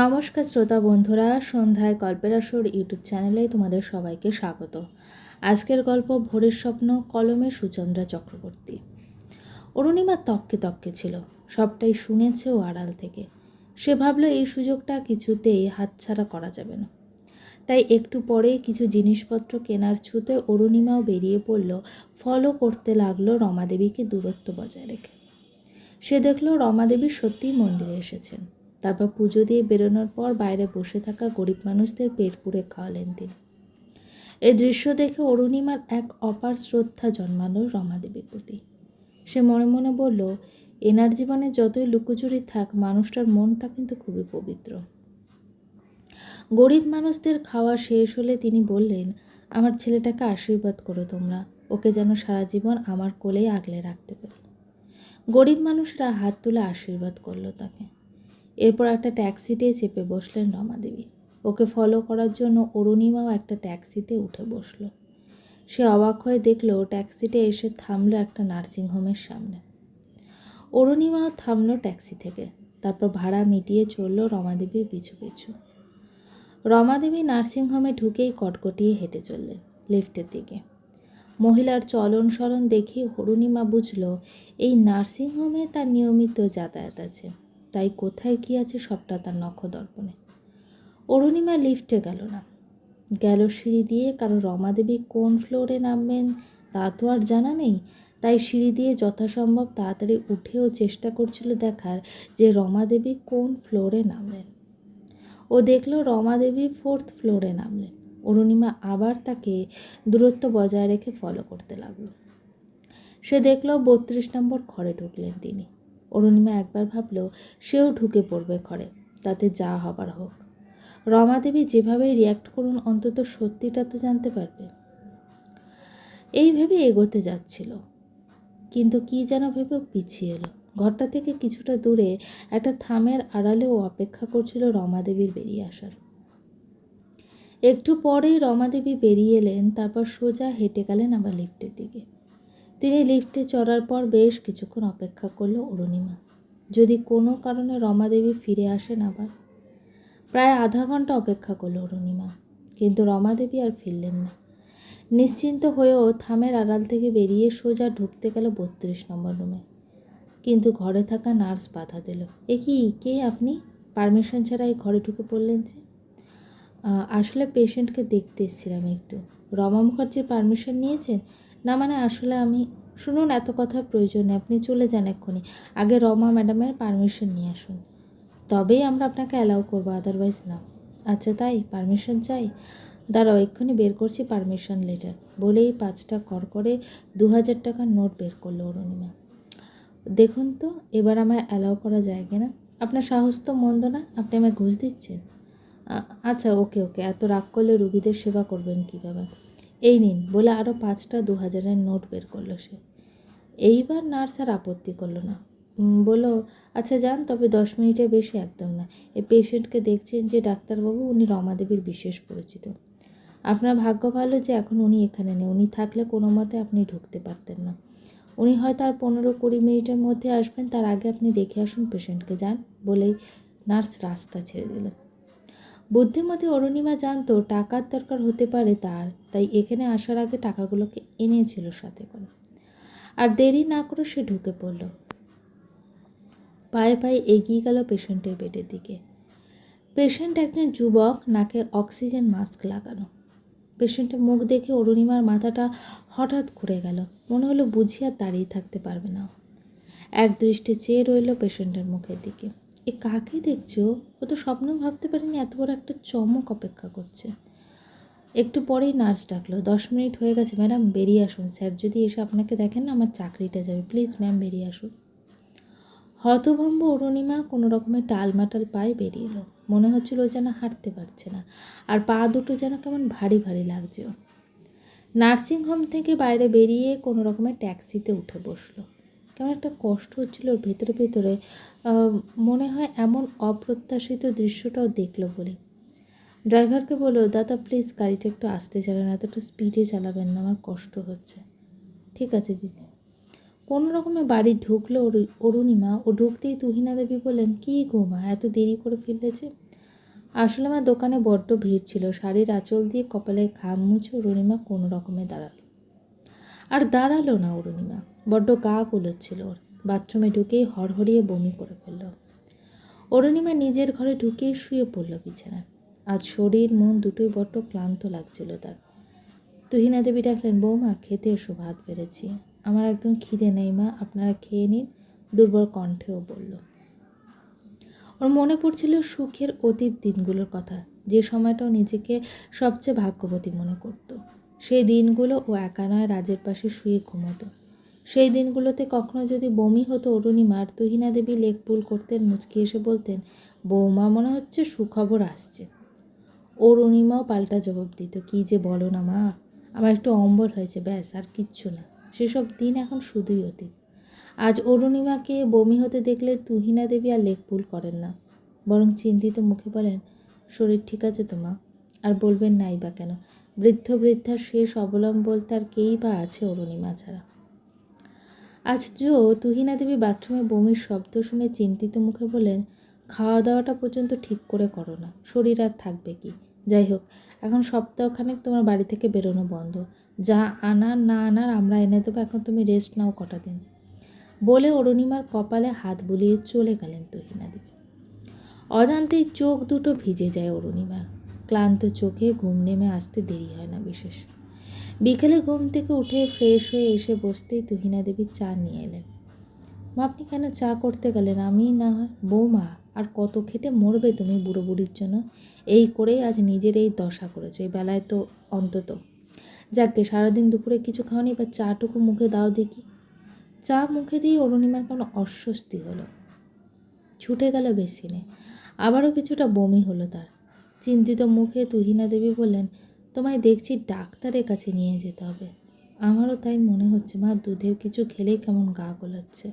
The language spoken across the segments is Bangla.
নমস্কার শ্রোতা বন্ধুরা, সন্ধ্যায় গল্পের আসর ইউটিউব চ্যানেলে তোমাদের সবাইকে স্বাগত। আজকের গল্প ভোরের স্বপ্ন, কলমে সুচন্দ্রা চক্রবর্তী। অরুণিমা তককে তককে ছিল, সবটাই শুনেছে ও আড়াল থেকে। সে ভাবলো এই সুযোগটা কিছুতেই হাতছাড়া করা যাবে না। তাই একটু পরে কিছু জিনিসপত্র কেনার ছুতে অরুণিমাও বেরিয়ে পড়ল ফলো করতে লাগল রমাদেবীকে দূরত্ব বজায় রেখে। সে দেখল রমাদেবী সত্যিই মন্দিরে এসেছেন। তারপর পুজো দিয়ে বেরোনোর পর বাইরে বসে থাকা গরিব মানুষদের পেট পুড়ে খাওয়ালেন তিনি। এই দৃশ্য দেখে অরুণিমার এক অপার শ্রদ্ধা জন্মালো রমাদেবীর প্রতি। সে মনে মনে বলল, এনার জীবনে যতই লুকোচুরি থাক, মানুষটার মনটা কিন্তু খুবই পবিত্র। গরিব মানুষদের খাওয়া শেষ হলে তিনি বললেন, আমার ছেলেটাকে আশীর্বাদ করো তোমরা, ওকে যেন সারা জীবন আমার কোলেই আগলে রাখতে পারি। গরিব মানুষরা হাত তুলে আশীর্বাদ করল তাকে। এরপর একটা ট্যাক্সিতে চেপে বসলেন রমাদেবী। ওকে ফলো করার জন্য অরুণিমাও একটা ট্যাক্সিতে উঠে বসল। সে অবাক হয়ে দেখল ট্যাক্সিতে এসে থামলো একটা নার্সিংহোমের সামনে। অরুণিমাও থামল ট্যাক্সি থেকে। তারপর ভাড়া মিটিয়ে চলল রমাদেবীর পিছু পিছু। রমাদেবী নার্সিংহোমে ঢুকেই কটকটিয়ে হেঁটে চললেন লিফটের দিকে। মহিলার চলন সরণ দেখে অরুণিমা বুঝল, এই নার্সিংহোমে তার নিয়মিত যাতায়াত আছে। তাই কোথায় কী আছে সবটা তার নখদর্পণে। অরুণিমা লিফটে গেল না। গেল সিঁড়ি দিয়ে কারণ রমাদেবী কোন ফ্লোরে নামবেন তা তো আর জানা নেই। তাই সিঁড়ি দিয়ে যথাসম্ভব তাড়াতাড়ি উঠেও চেষ্টা করছিল দেখার যে রমাদেবী কোন ফ্লোরে নামলেন ও দেখল রমাদেবী ফোর্থ ফ্লোরে নামলেন। অরুণিমা আবার তাকে দূরত্ব বজায় রেখে ফলো করতে লাগল। সে দেখল বত্রিশ নম্বর ঘরে ঢুকলেন তিনি। অরুণিমা একবার ভাবল সেও ঢুকে পড়বে ঘরে। তাতে যা হবার হোক। রমাদেবী যেভাবে রিয়াক্ট করুন, অন্তত সত্যিটা তো জানতে পারবে। এই ভেবে এগোতে যাচ্ছিল। কিন্তু কি যেন ভেবে পিছিয়ে এলো। ঘরটা থেকে কিছুটা দূরে একটা থামের আড়ালেও অপেক্ষা করছিল রমাদেবীর বেরিয়ে আসার। একটু পরেই রমাদেবী বেরিয়ে এলেন, তারপর সোজা হেঁটে গেলেন আবার লিফটের দিকে। তিনি লিফটে চড়ার পর বেশ কিছুক্ষণ অপেক্ষা করল অরুণিমা। যদি কোনো কারণে রমাদেবী ফিরে আসেন আবার? প্রায় আধা ঘণ্টা অপেক্ষা করল অরুণিমা, কিন্তু রমাদেবী আর ফিরলেন না। নিশ্চিন্ত হয়েও থামের আড়াল থেকে বেরিয়ে সোজা ঢুকতে গেল বত্রিশ নম্বর রুমে। কিন্তু ঘরে থাকা নার্স বাধা দিল, এ কি, কে আপনি? পারমিশন ছাড়া এই ঘরে ঢুকে পড়লেন যে? আসলে পেশেন্টকে দেখতে এসেছিলাম একটু। রমা মুখার্জির পারমিশন নিয়েছেন? না মানে আসলে আমি, শুনুন এত কথার প্রয়োজন নেই আপনি চলে যান এক্ষুনি। আগে রমা ম্যাডামের পারমিশন নিয়ে আসুন। তবেই আমরা আপনাকে অ্যালাউ করব আদারওয়াইজ না। আচ্ছা তাই? পারমিশন চাই? দাঁড়াও, এক্ষুনি বের করছি পারমিশন লেটার। বলেই পাঁচটা কর করে দু হাজার টাকার নোট বের করল অরুণিমা। দেখুন তো, এবার আমায় অ্যালাউ করা যায় কিনা? আপনার সাহস তো মন্দ না? আপনি আমায় ঘুষ দিচ্ছেন? আচ্ছা ওকে ওকে। এত রাগ করলে রুগীদের সেবা করবেন কীভাবে? এই নিন, বলে আরও পাঁচটা দু হাজারের নোট বের করল সে। এইবার নার্স আর আপত্তি করল না। বলো আচ্ছা যান, তবে দশ মিনিটের বেশি একদম না। এই পেশেন্টকে দেখছেন যে ডাক্তারবাবু, উনি রমাদেবীর বিশেষ পরিচিত। আপনার ভাগ্য ভালো যে এখন উনি এখানে নেই। উনি থাকলে কোনো মতে আপনি ঢুকতে পারতেন না। উনি হয়তো আর পনেরো কুড়ি মিনিটের মধ্যে আসবেন, তার আগে আপনি দেখে আসুন পেশেন্টকে, যান, বলেই নার্স রাস্তা ছেড়ে দিলেন। বুদ্ধিমতী অরুণিমা জানতো টাকার দরকার হতে পারে তার, তাই এখানে আসার আগে টাকাগুলোকে এনেছিল সাথে করে। আর দেরি না করে সে ঢুকে পড়ল। পায়ে পায়ে এগিয়ে গেল পেশেন্টের বেডের দিকে। পেশেন্ট একজন যুবক, নাকে অক্সিজেন মাস্ক লাগানো। পেশেন্টের মুখ দেখে অরুণিমার মাথাটা হঠাৎ ঘুরে গেল। মনে হলো বুঝি আর দাঁড়িয়ে থাকতে পারবে না। এক দৃষ্টি চেয়ে রইল পেশেন্টের মুখের দিকে। এ কাকে দেখছ? ও তো স্বপ্নেও ভাবতে পারিনি এত বড় একটা চমক অপেক্ষা করছে। একটু পরেই নার্স ডাকলো, দশ মিনিট হয়ে গেছে ম্যাডাম, বেরিয়ে আসুন। স্যার যদি এসে আপনাকে দেখেন না আমার চাকরিটা যাবে। প্লিজ ম্যাম, বেরিয়ে আসুন। হতভম্ব অরুণিমা কোনো রকমের টালমাটাল পায়ে বেরিয়ে এলো। মনে হচ্ছিল যেন হাঁটতে পারছে না, আর পা দুটো যেন কেমন ভারী ভারী লাগছে। নার্সিংহোম থেকে বাইরে বেরিয়ে কোনো রকমের ট্যাক্সিতে উঠে বসল। কেমন একটা কষ্ট হচ্ছিল ওর ভেতরে ভেতরে মনে হয় এমন অপ্রত্যাশিত দৃশ্যটাও দেখল বলে। ড্রাইভারকে বলো দাদা প্লিজ গাড়িটা একটু আসতে চালান, এতটা স্পিডে চালাবেন না, আমার কষ্ট হচ্ছে। ঠিক আছে দিদি। কোনো রকমে বাড়ি ঢুকলো অরুণিমা। ও ঢুকতেই তুহিনা দেবী বললেন, কী গো মা, এত দেরি করে ফেললে যে? আসলে আমার দোকানে বড্ড ভিড় ছিল। শাড়ির আঁচল দিয়ে কপালে ঘাম মুছে অরুণিমা কোনো রকমে দাঁড়াল। আর দাঁড়াল না অরুণিমা। বড্ড গা গুলোচ্ছিল ওর। বাথরুমে ঢুকেই হড়হড়িয়ে বমি করে ফেলল। অরুণিমা নিজের ঘরে ঢুকেই শুয়ে পড়ল বিছানায়। আজ শরীর, মন দুটোই বড্ড ক্লান্ত লাগছিল তার। তুহিনা দেবী ডাকলেন, বৌমা, খেতে এসো, ভাত বেড়েছি। আমার একদম খিদে নেই, মা, আপনারা খেয়ে নিন। দুর্বল কণ্ঠেও বলল। ওর মনে পড়ছিল সুখের অতীত দিনগুলোর কথা, যে সময়টাও নিজেকে সবচেয়ে ভাগ্যবতী মনে করত। সেই দিনগুলো ও একা নয়, রাজের পাশে শুয়ে ঘুমতো। সেই দিনগুলোতে কখনো যদি বমি হতো অরুণিমার, তুহিনা দেবী লেক পুল করতেন, মুচকি এসে বলতেন, বৌমা, মনে হচ্ছে সুখবর আসছে। অরুণিমাও পাল্টা জবাব দিত, কী যে বলো না মা, আমার একটু অম্বল হয়েছে, ব্যাস, আর কিচ্ছু না। সেসব দিন এখন শুধুই অতীত। আজ অরুণিমাকে বমি হতে দেখলে তুহিনা দেবী আর লেক পুল করেন না। বরং চিন্তিত মুখে বলেন, শরীর ঠিক আছে তো মা? আর বলবেন, নাই বা কেন? বৃদ্ধ বৃদ্ধার শেষ অবলম্ব বলতে আর কেই বা আছে অরুণিমা ছাড়া। আজ জো তুহিনা দেবী বাথরুমে বমির শব্দ শুনে চিন্তিত মুখে বললেন, খাওয়া দাওয়াটা পর্যন্ত ঠিক করে করো না, শরীর আর থাকবে কি? যাই হোক, এখন সপ্তাহখানেক তোমার বাড়ি থেকে বেরোনো বন্ধ, যা আনার না আনার আমরা এনে দেবো, এখন তুমি রেস্ট নাও কটা দিন। বলে অরুণিমার কপালে হাত বুলিয়ে চলে গেলেন তুহিনা দেবী। অজান্তেই চোখ দুটো ভিজে যায় অরুণিমার, ক্লান্ত চোখে ঘুম নেমে আসতে দেরি হয় না বিশেষ। বিকেলে ঘুম থেকে উঠে ফ্রেশ হয়ে এসে বসতেই তুহিনা দেবী চা নিয়ে এলেন। মা, আপনি কেন চা করতে গেলেন? আমি না বৌমা, আর কত খেটে মরবে তুমি বুড়ো বুড়ির জন্য? এই করেই আজ নিজের এই দশা করেছ, এই বেলায় তো অন্তত। যাকে সারাদিন দুপুরে কিছু খাওয়ানি বা চাটুকু মুখে দাও দেখি। চা মুখে দিয়ে অরুণিমার কোনো অস্বস্তি হলো। ছুটে গেল বেসিনে। আবারও কিছুটা বমি হলো তার। চিন্তিত মুখে তুহিনা দেবী বললেন তোমায় দেখছি ডাক্তারের কাছে নিয়ে যেতে হবে। আমারও তাই মনে হচ্ছে, মা দুধের কিছু খেলেই কেমন গা গোলাচ্ছে।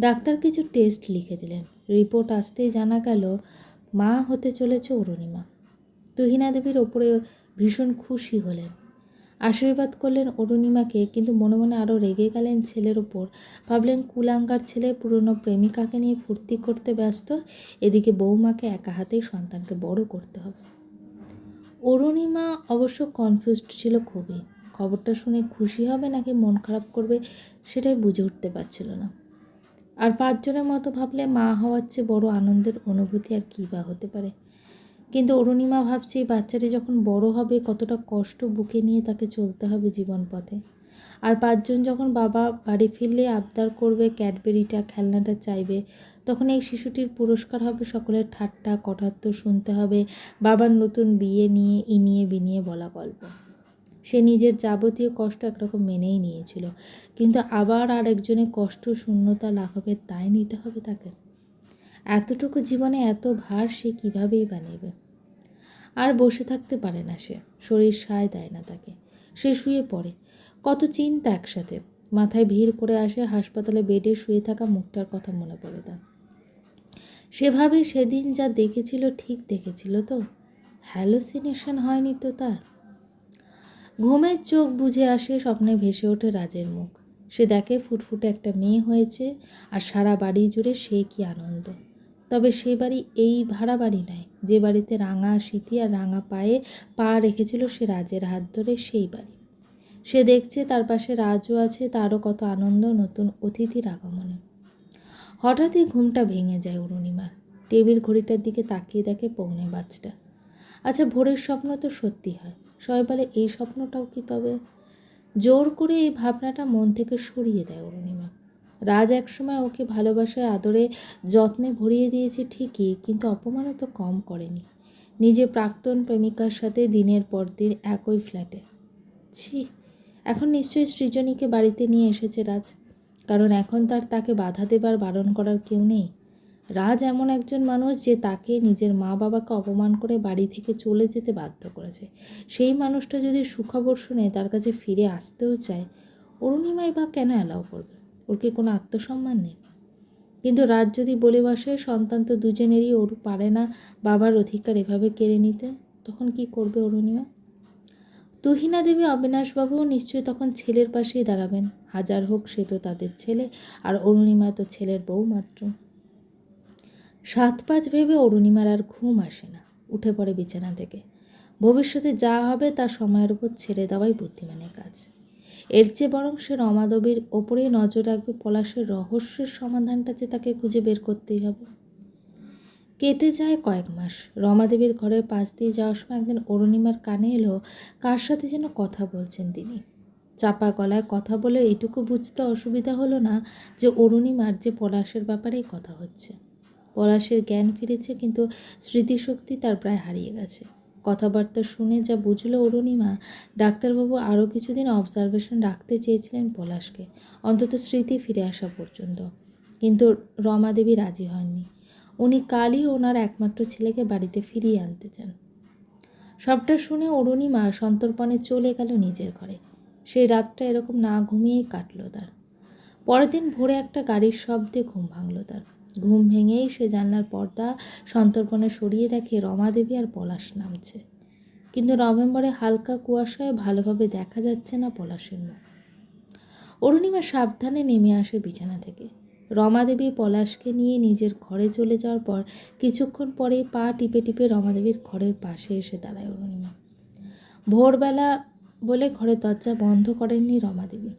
ডাক্তার কিছু টেস্ট লিখে দিলেন। রিপোর্ট আসতেই জানা গেল, মা হতে চলেছে অরুণিমা। তুহিনা দেবীর ওপরে ভীষণ খুশি হলেন। আশীর্বাদ করলেন অরুণিমাকে, কিন্তু মনে মনে আরও রেগে গেলেন ছেলের ওপর। ভাবলেন কুলাঙ্গার ছেলে পুরনো প্রেমিকাকে নিয়ে ফুর্তি করতে ব্যস্ত, এদিকে বৌমাকে একা হাতেই সন্তানকে বড় করতে হবে। অরুণিমা অবশ্য কনফিউজড ছিল খুবই। খবরটা শুনে খুশি হবে নাকি মন খারাপ করবে সেটাই বুঝে উঠতে পারছিল না। আর পাঁচজনের মতো ভাবলে মা হওয়ার চেয়ে বড় আনন্দের অনুভূতি আর কী বা হতে পারে? কিন্তু অরুণিমা ভাবছে, এই বাচ্চাটি যখন বড় হবে, কতটা কষ্ট বুকে নিয়ে তাকে চলতে হবে জীবন পথে আর পাঁচজন যখন বাবা বাড়ি ফিরলে আবদার করবে, ক্যাডবেরিটা, খেলনাটা চাইবে তখন এই শিশুটির পুরস্কার হবে সকলের ঠাট্টা কটাত্ত শুনতে হবে, বাবার নতুন বিয়ে নিয়ে, ই ইনিয়ে বিনিয়ে বলা গল্প। সে নিজের যাবতীয় কষ্ট একরকম মেনেই নিয়েছিল। কিন্তু আবার আর একজনের কষ্ট, শূন্যতা, লাঘবের তাই নিতে হবে তাকে। এতটুকু জীবনে এত ভার সে কীভাবেই বানিয়েবে আর বসে থাকতে পারে না সে, শরীর সায় দেয় না তাকে। সে শুয়ে পড়ে। কত চিন্তা একসাথে। মাথায় ভিড় করে আসে হাসপাতালে বেডে শুয়ে থাকা মুখটার কথা মনে পড়ে তার। সেভাবে সেদিন যা দেখেছিল ঠিক দেখেছিল তো? হ্যালোসিনেশন হয়নি তো তার? ঘুমের চোখ বুঝে আসে স্বপ্নে ভেসে ওঠে রাজের মুখ। সে দেখে ফুটফুটে একটা মেয়ে হয়েছে আর সারা বাড়ি জুড়ে সে কি আনন্দ। তবে সে বাড়ি এই ভাড়া বাড়ি নয়, যে বাড়িতে রাঙা স্মৃতি আর রাঙা পায়ে পা রেখেছিল সে রাজের হাত ধরে সেই বাড়ি। সে দেখছে তার পাশে রাজও আছে, তারও কত আনন্দ নতুন অতিথির আগমনে। হঠাৎই ঘুমটা ভেঙে যায় অরুণিমার। টেবিল ঘড়িটার দিকে তাকিয়ে দেখে পৌনে বাজটা আচ্ছা ভোরের স্বপ্ন তো সত্যি হয়। সবাই এই স্বপ্নটাও কি তবে? জোর করে এই ভাবনাটা মন থেকে সরিয়ে দেয় অরুণিমা। রাজ একসময় ওকে ভালোবাসায়, আদরে যত্নে ভরিয়ে দিয়েছে ঠিকই, কিন্তু অপমানও তো কম করেনি। নিজে প্রাক্তন প্রেমিকার সাথে দিনের পর দিন একই ফ্ল্যাটে। ছি, এখন নিশ্চয়ই সৃজনীকে বাড়িতে নিয়ে এসেছে রাজ। কারণ এখন তার তাকে বাধা দেবার, বারণ করার কেউ নেই। রাজ এমন একজন মানুষ যে তাকে নিজের মা বাবাকে অপমান করে বাড়ি থেকে চলে যেতে বাধ্য করেছে। সেই মানুষটা যদি সুখবর শুনে তার কাছে ফিরে আসতেও চায় অরুণিমাই বা কেন অ্যালাউ করবে? ওর কি কোনো আত্মসম্মান নেই? কিন্তু রাজ যদি বলে বসে, সন্তান তো দুজনেরই, ওর পারে না বাবার অধিকার এভাবে কেড়ে নিতে, তখন কি করবে অরুণিমা? তুহিনা দেবী অবিনাশবাবুও নিশ্চয়ই তখন ছেলের পাশেই দাঁড়াবেন। হাজার হোক সে তো তাদের ছেলে, আর অরুণিমা তো ছেলের বউ মাত্র সাত পাঁচ ভেবে অরুণিমার আর ঘুম আসে না, উঠে পড়ে বিছানা থেকে। ভবিষ্যতে যা হবে তা সময়ের উপর ছেড়ে দেওয়াই বুদ্ধিমানের কাজ। এর চেয়ে বরং সে রমাদেবীর ওপরেই নজর রাখবে পলাশের রহস্যের সমাধানটা যে তাকে খুঁজে বের করতেই হবে। কেটে যায় কয়েক মাস। রমাদেবীর ঘরের পাশ দিয়ে যাওয়ার সময় একদিন অরুণিমার কানে এলো, কার সাথে যেন কথা বলছেন তিনি? চাপা গলায় কথা বলে এটুকু বুঝতে অসুবিধা হলো না যে অরুণিমার যে পলাশের ব্যাপারেই কথা হচ্ছে। পলাশের জ্ঞান ফিরেছে কিন্তু স্মৃতিশক্তি তার প্রায় হারিয়ে গেছে। কথাবার্তা শুনে যা বুঝলো অরুণিমা, ডাক্তারবাবু আরও কিছুদিন অবজারভেশন রাখতে চেয়েছিলেন পলাশকে, অন্তত স্মৃতি ফিরে আসা পর্যন্ত। কিন্তু রমাদেবী রাজি হননি। উনি কালই ওনার একমাত্র ছেলেকে বাড়িতে ফিরিয়ে আনতে চান। সবটা শুনে অরুণিমা সন্তর্পণে চলে গেল নিজের ঘরে। সেই রাতটা এরকম না ঘুমিয়েই কাটলো তার। পরের দিন ভোরে একটা গাড়ির শব্দে ঘুম ভাঙল তার। ঘুম ভেঙেই সে জানলার পর্দা সন্তর্পণে সরিয়ে দেখে রমাদেবী আর পলাশ নামছে। কিন্তু নভেম্বরে হালকা কুয়াশায় ভালোভাবে দেখা যাচ্ছে না পলাশের মুখ। অরুণিমা সাবধানে নেমে আসে বিছানা থেকে। রমাদেবী পলাশকে নিয়ে নিজের ঘরে চলে যাওয়ার পর কিছুক্ষণ পরেই পা টিপে টিপে রমাদেবীর ঘরের পাশে এসে দাঁড়ায় অরুণিমা। ভোরবেলা বলে ঘরের দরজা বন্ধ করেননি রমাদেবী।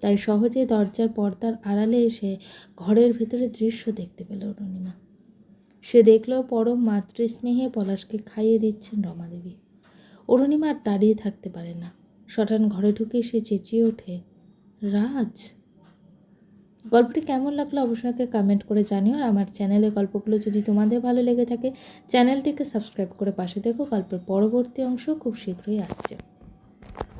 তাই সহজে দরজার পর্দার আড়ালে এসে ঘরের ভেতরে দৃশ্য দেখতে পেল অরুণিমা। সে দেখল পরম মাতৃস্নেহে পলাশকে খাইয়ে দিচ্ছেন রমাদেবী। অরুণিমা আর দাঁড়িয়ে থাকতে পারে না। শটান ঘরে ঢুকে সে চেঁচিয়ে ওঠে, রাজ! গল্পটি কেমন লাগল অবশ্যই কমেন্ট করে জানিও আর আমার চ্যানেলে গল্পগুলো যদি তোমাদের ভালো লেগে থাকে চ্যানেলটিকে সাবস্ক্রাইব করে পাশে দেখো গল্পের পরবর্তী অংশ খুব শীঘ্রই আসছে।